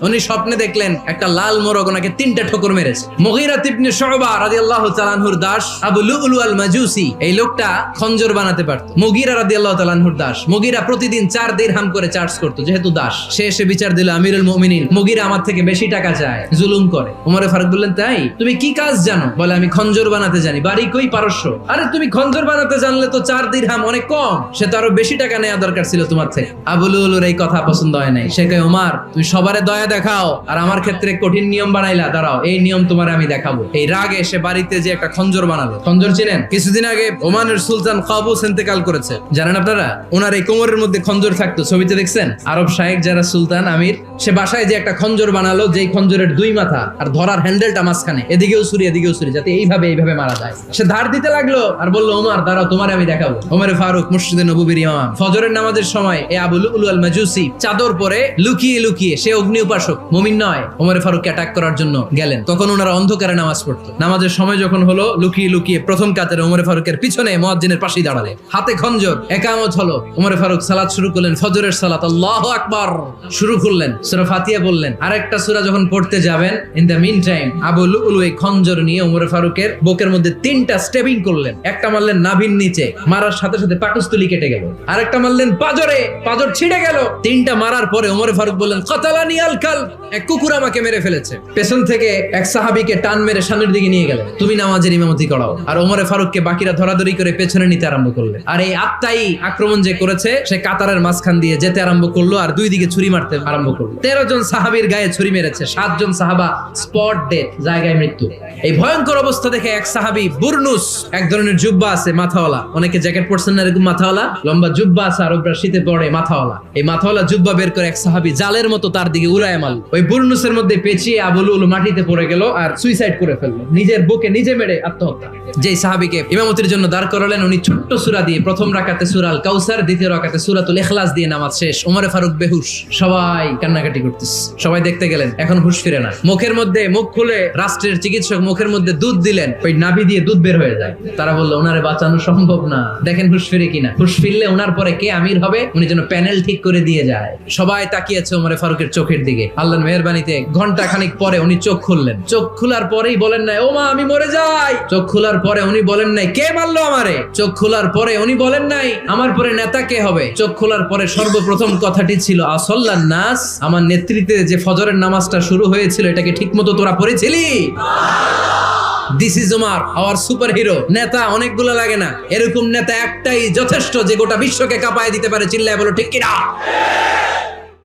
উনি স্বপ্নে দেখলেন একটা লাল মোরগ ওনাকে তিনটা ঠোকর মেরেছে। মহিরা তিবনে শোবা রাদিয়াল্লাহু তাআলাহুর দাস, আবু লুলু আল মাজুসি এই লোকটা খঞ্জর বানাতে পারত। মুগিরা রাদিয়াল্লাহু তাআলাহুর দাস, মুগিরা প্রতিদিন চার দিরহাম করে চার্জ করত, যেহেতু দাস। সে এসে বিচার দিল, আমিরুল মুমিনিন, মুগিরা আমার থেকে বেশি টাকা চায়, জুলুম করে। ওমরে ফারুক বললেন, তাই? তুমি কি কাজ জানো? বলে, আমি খঞ্জর বানাতে জানি। বাড়ি কই পারস্য? আরে, তুমি খঞ্জর বানাতে জানলে তো চার দিরহাম অনেক কম। সে তো আরও বেশি টাকা নেওয়া দরকার ছিল তোমার থেকে। আবুলুলুর এই কথা পছন্দ হয় নাই। সে কয়, ওমার, তুমি সবারে দয়া দেখাও। আর আমার ক্ষেত্রে কঠিন নিয়ম বানাইলা, দাঁড়াও, এই নিয়ম তোমার আমি দেখাবো। এই রাগে সে বাড়িতে যে একটা খঞ্জর বানালো। খঞ্জর চিনেন? কিছুদিন আগে ওমানের সুলতান কাবুস ইন্তেকাল করেছে। জানেন আপনারা? ওনার এই কোমরের মধ্যে খঞ্জর থাকতো, ছবিতে দেখছেন? আরব শাহেক যারা সুলতান, আমির, সে বাসায় যে একটা খঞ্জর বানালো, যেই খঞ্জরের দুই মাথা আর ধরার হ্যান্ডেলটা মাঝখানে, এদিকেও ছুরি এদিকেও ছুরি, যাতে এইভাবে এইভাবে মারা যায়। সে ধার দিতে লাগল আর বলল, ওমার, দাঁড়াও, তোমার আমি দেখাবো। ওমরে ফারুক মুর্শিদে নবুবির ইমাম। ফজরের নামাজের সময় এ আবুল উলু আল মাজুসি চাদর পরে লুকিয়ে লুকিয়ে, সে অগ্নি উপাসক মুমিন নয়। ওমরে ফারুককে অ্যাটাক করার জন্য গেলেন। তখন ওনারা অন্ধকারে নামাজ পড়তো। নামাজের সময় যখন হলো, লুকিয়ে লুকিয়ে প্রথম কাতারে ওমরে ফারুকের পিছনে মুয়াজ্জিনের পাশেই দাঁড়ালে। হাতে খঞ্জর, একামত হলো। ওমরে ফারুক সালাত শুরু করলেন, ফজরের সালাত, আল্লাহ আকবার! শুরু করলেন, সূরা ফাতিহা বললেন আরেকটা সূরা যখন পড়তে যাবেন in the meantime Abu Lulu এই খঞ্জর নিয়ে ওমরে ফারুকের বুকের মধ্যে তিনটা স্টেবিং করলেন। একটা মারলেন নাভির নিচে, মারার সাথে সাথে পাকস্থলী কেটে গেল। আরেকটা মারলেন পাজরে, পাজর ছিঁড়ে গেল। তিনটা মারার পরে ওমরে ফারুক বললেন, কতালানি আল কাল এক কুকুর আমাকে মেরে ফেলেছে। পেছন থেকে এক সাহাবীকে টান মেরে সামনের দিকে নিয়ে গেলেন তুমি নামাজের ইমামতি করাও। আর ওমরে ফারুককে বাকিরা ধরাধরি করে পেছনে নিতে আরম্ভ করলেন আর এই আত্মাই আক্রমণ যে করেছে, সে কাতারের মাঝখান দিয়ে যেতে আরম্ভ করল আর দুই দিকে ছুরি মারতে আরম্ভ করল। তেরো জন সাহাবীর গায়ে ছুরি মেরেছে সাতজন সাহাবা স্পট ডেথ, জায়গায় মৃত্যু। এই ভয়ঙ্কর অবস্থা দেখে এক সাহাবি বুরনুস, এক ধরনের জুব্বা আছে, মাথাওয়ালা। অনেকে জ্যাকেট পরছেন না এরকম মাথাওয়ালা, লম্বা জুব্বা আছে আরবরা শীতে পড়ে মাথাওয়ালা। এই মাথাওয়ালা জুব্বা বের করে এক সাহাবি জালের মতো তার দিকে উড়ায় ওই বুরনুসের মধ্যে পেঁচিয়ে মাটিতে পড়ে গেল আর সুইসাইড করে ফেলল। নিজের বুকে নিজে মেরে আত্মহত্যা। যেই সাহাবিকে ইমামতির জন্য দাঁড় করালেন, উনি ছোট্ট সুরা দিয়ে প্রথম সুরাল কাউসার, দ্বিতীয় সুরাতুল ইখলাস দিয়ে নামাজ শেষ। ফারুক বেহুশ। সবাই কান্নাকাটি সবাই দেখতে গেলেন, এখন হুশ ফিরে না। মুখের মধ্যে মুখ খুলে রাষ্ট্রের চিকিৎসক মুখের মধ্যে দুধ দিলেন, ওই নাভি দিয়ে দুধ বের হয়ে যায়। তারা বলল, ওনারে বাঁচানো সম্ভব না। দেখেন হুশ ফিরে কিনা। হুশ ফিরলে ওনার পরে কে আমির হবে? উনি যেন প্যানেল ঠিক করে দিয়ে যায়। সবাই তাকিয়েছে ওমরে ফারুকের চোখের দিকে। আল্লাহর মেহরবানিতে ঘণ্টা খানিক পরে উনি চোখ খুললেন। চোখ খোলার পরেই বলেন নাই, ও মা, আমি মরে যাই। চোখ খোলার পরে উনি বলেন নাই, কে মারলো আমারে? চোখ খোলার পরে উনি বলেন নাই, আমার পরে নেতা কে হবে? চোখ খোলার পরে সর্বপ্রথম কথাটি ছিল, আসল্লান নাস, আমার নেতৃত্বে যে ফজরের নামাজটা শুরু হয়েছিল, এটাকে ঠিকমতো তোরা পড়েছিলি? This is Omar our superhero নেতা অনেকগুলো লাগে না। এরকম নেতা একটাই যথেষ্ট যে গোটা বিশ্বকে কাঁপায় দিতে পারে, চিল্লায় বলো, ঠিক কিনা?